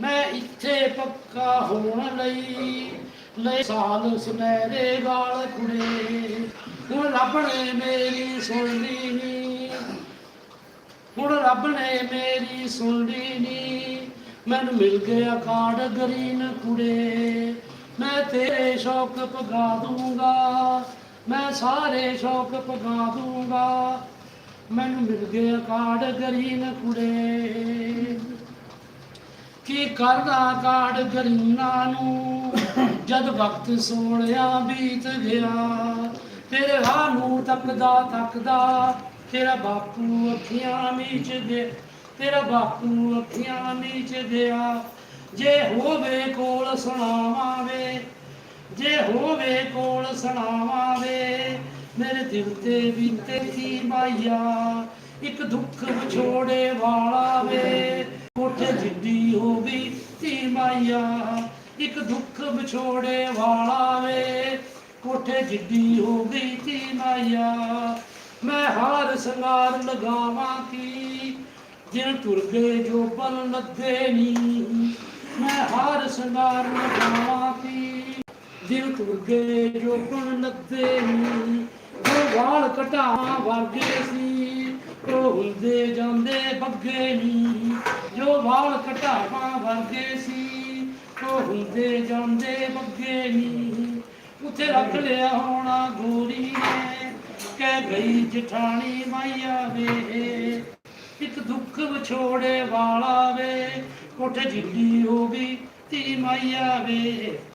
ਮੈਂ ਇੱਥੇ ਪੱਕਾ ਹੋਣ ਲਈ ਲੈ ਸਾਲ ਸੁਨਹਿਰੇ ਵਾਲ ਕੁੜੇ ਹੁਣ ਰੱਬ ਨੇ ਮੇਰੀ ਸੁਣ ਨੀ। ਹੁਣ ਰੱਬ ਨੇ ਮੇਰੀ ਸੁਣਦੀ ਨੀ। ਮੈਨੂੰ ਮਿਲ ਗਿਆ ਕਾਰਡ ਗਰੀਨ ਕੁੜੇ। ਮੈਂ ਤੇਰੇ ਸ਼ੌਕ ਪਗਾ ਦੂੰਗਾ। ਮੈਂ ਸਾਰੇ ਸ਼ੌਕ ਪਗਾ ਦੂੰਗਾ। ਮੈਨੂੰ ਮਿਲ ਗਿਆ ਕਾਰਡ ਗਰੀਨ ਕੁੜੇ। ਕੀ ਕਰਦਾ ਕਾਰਡ ਗਰੀਨਾ ਨੂੰ। ਜਦ ਵਕਤ ਸੋਹਣਿਆ ਬੀਤ ਗਿਆ, ਤੇਰੇ ਰਾਹ ਨੂੰ ਤੱਕਦਾ ਤੱਕਦਾ ਤੇਰਾ ਬਾਪੂ ਅੱਖੀਆਂ ਮੀਚ ਦੇ ਤੇਰਾ ਬਾਪੂ ਅੱਖੀਆਂ ਮੀਚ ਗਿਆ। ਜੇ ਹੋਵੇ ਕੋਲ ਸੁਣਾਵਾਂਵੇ, ਜੇ ਹੋਵੇ ਕੋਲ ਸੁਣਾਵਾਂਵੇ, ਮੇਰੇ ਦਿਲ ਤੇ ਬੀਤੇ ਕੀ ਮਾਇਆ, ਇੱਕ ਦੁੱਖ ਵਿਛੋੜੇ ਵਾਲਾ ਮਾਇਆ ਇੱਕ ਦੁੱਖ ਵਿਛੋੜੇ ਵਾਲਾ ਵੇ। ਕੋਠੇ ਜਿੱਡੀ ਹੋ ਗਈ ਧੀ ਮਾਇਆ, ਮੈਂ ਹਾਰ ਸੰਗਾਰ ਲਗਾਵਾਂ ਕੀ? ਜਿਨ ਤੁਰ ਗਏ ਜੋ ਬਲ ਲੱਦੇ ਨੀ ਮੈਂ ਹਾਰ ਸੰਗਾਰ ਲਗਾਵਾਂ ਕੀ? ਦਿਲ ਤੁਰ ਗਏ ਜੋ ਬਲ ਲੱਦੇ ਨੀ ਜੋ ਵਾਲ ਕਟਾਵਾਂ ਵਰਗੇ ਸੀ ਉਹ ਹੁੰਦੇ ਜਾਂਦੇ ਬੱਗੇ ਨੀ, ਜੋ ਵਾਲ ਕਟਾਵਾਂ ਵਰਗੇ ਸੀ ਉਹ ਹੁੰਦੇ ਜਾਂਦੇ ਬੱਗੇ ਨੀ। ਉੱਥੇ ਰੱਖ ਲਿਆ ਹੋਣਾ ਗੋਰੀ ਨੇ, ਕਹਿ ਗਈ ਜਠਾਣੀ ਮਾਇਆ ਵੇ। ਇੱਕ ਦੁੱਖ ਵਿਛੋੜੇ ਵਾਲਾ ਵੇ, ਕੋਠੇ ਜਿੱਡੀ ਹੋ ਗਈ ਧੀ ਮਾਇਆ ਵੇ।